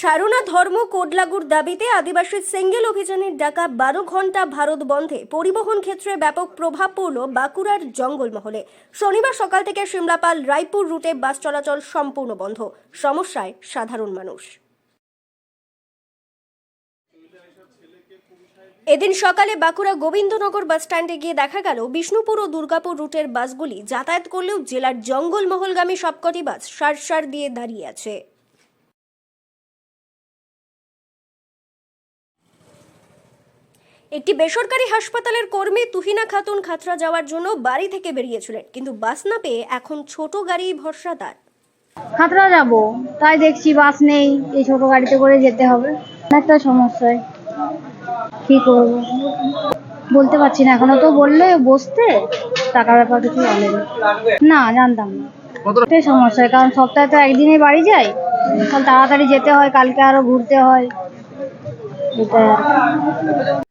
সারনা ধর্ম কোডলাগুর দাবিতে আদিবাসী সেঙ্গেল অভিযানের ডাকা বারো ঘণ্টা ভারত বন্ধে পরিবহন ক্ষেত্রে ব্যাপক প্রভাব পড়ল বাঁকুড়ার জঙ্গলমহলে। শনিবার সকাল থেকে সিমলাপাল রায়পুর রুটে বাস চলাচল সম্পূর্ণ বন্ধ। সমস্যায় সাধারণ মানুষ। এদিন সকালে বাঁকুড়া গোবিন্দনগর বাস স্ট্যান্ডে গিয়ে দেখা গেল বিষ্ণুপুর ও দুর্গাপুর রুটের বাসগুলি যাতায়াত করলেও জেলার জঙ্গলমহলগামী সবকটি বাস সার সার দিয়ে দাঁড়িয়ে আছে। একটি বেসরকারি হাসপাতালের কর্মী তুহিনা খাতুন খাতরা যাওয়ার জন্য বাড়ি থেকে বেরিয়েছিলেন কিন্তু বাস না পেয়ে এখন ছোট গাড়ি ভরসা তার। খাতড়া যাব তাই দেখছি বাস নেই এই ছোট গাড়িতে করে যেতে হবে। একটা সমস্যায়। কি করব? বলতে পারছি না এখনও তো বললে বসতে টাকা ব্যাপার কিছু বলেনি না। জানতাম না। সমস্যা কারণ সপ্তাহে তো একদিনে বাড়ি যাই তাড়াতাড়ি যেতে হয় কালকে আরও ঘুরতে হয় এটাই আর।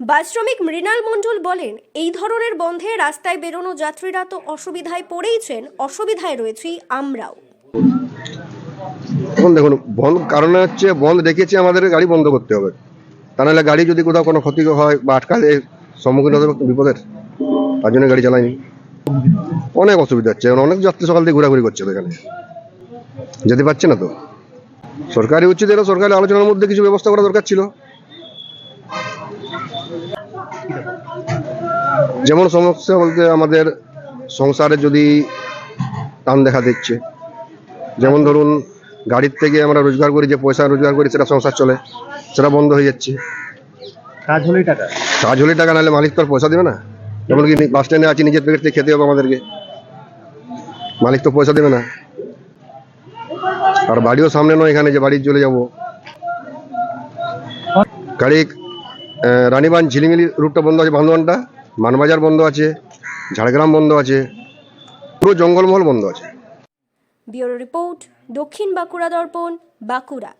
বাস শ্রমিক মৃণাল মণ্ডল বলেন, এই ধরনের বন্ধে রাস্তায় বেরোনো যাত্রীরা তো অসুবিধায় পড়েইছেন, অসুবিধায় রয়েছি আমরাও। এখন দেখুন, বন্ধ কারণে হচ্ছে বন্ধ রেখেছে আমাদের গাড়ি বন্ধ করতে হবে। তা নাহলে গাড়ি যদি কোথাও কোনো ক্ষতি হয় বা আটকালে সম্মুখীন হতে বিপদের, তার জন্য গাড়ি চালাইনি অনেক অসুবিধা হচ্ছে অনেক যাত্রী সকাল থেকে ঘোরাঘুরি করছে এখানে। যেতে পারছে না তো। সরকারি উচিত এরা সরকারি আলোচনার মধ্যে কিছু ব্যবস্থা করা দরকার ছিল। যেমন সমস্যা বলতে আমাদের সংসারে যদি টান দেখা দিচ্ছে যেমন ধরুন গাড়ির থেকে আমরা রোজগার করি যে পয়সা রোজগার করি সেটা সংসার চলে সেটা বন্ধ হয়ে যাচ্ছে। কাজ হলেই টাকা। কাজ হলে টাকা নাহলে মালিক তো আর পয়সা দেবে না। যেমন কি বাস স্ট্যান্ডে আছি নিজের পেট থেকে খেতে হবে আমাদেরকে। মালিক তো পয়সা দেবে না। আর বাড়িও সামনে নয় এখানে যে বাড়ি চলে যাব। গাড়ি রানীবান ঝিলিমিলি রুটটা বন্ধ আছে বান্ধবানটা মানবাজার বন্ধ আছে, ঝাড়গ্রাম বন্ধ আছে, পুরো জঙ্গলমহল বন্ধ আছে। ব্যুরো রিপোর্ট দক্ষিণ বাঁকুড়া দর্পণ, বাঁকুড়া।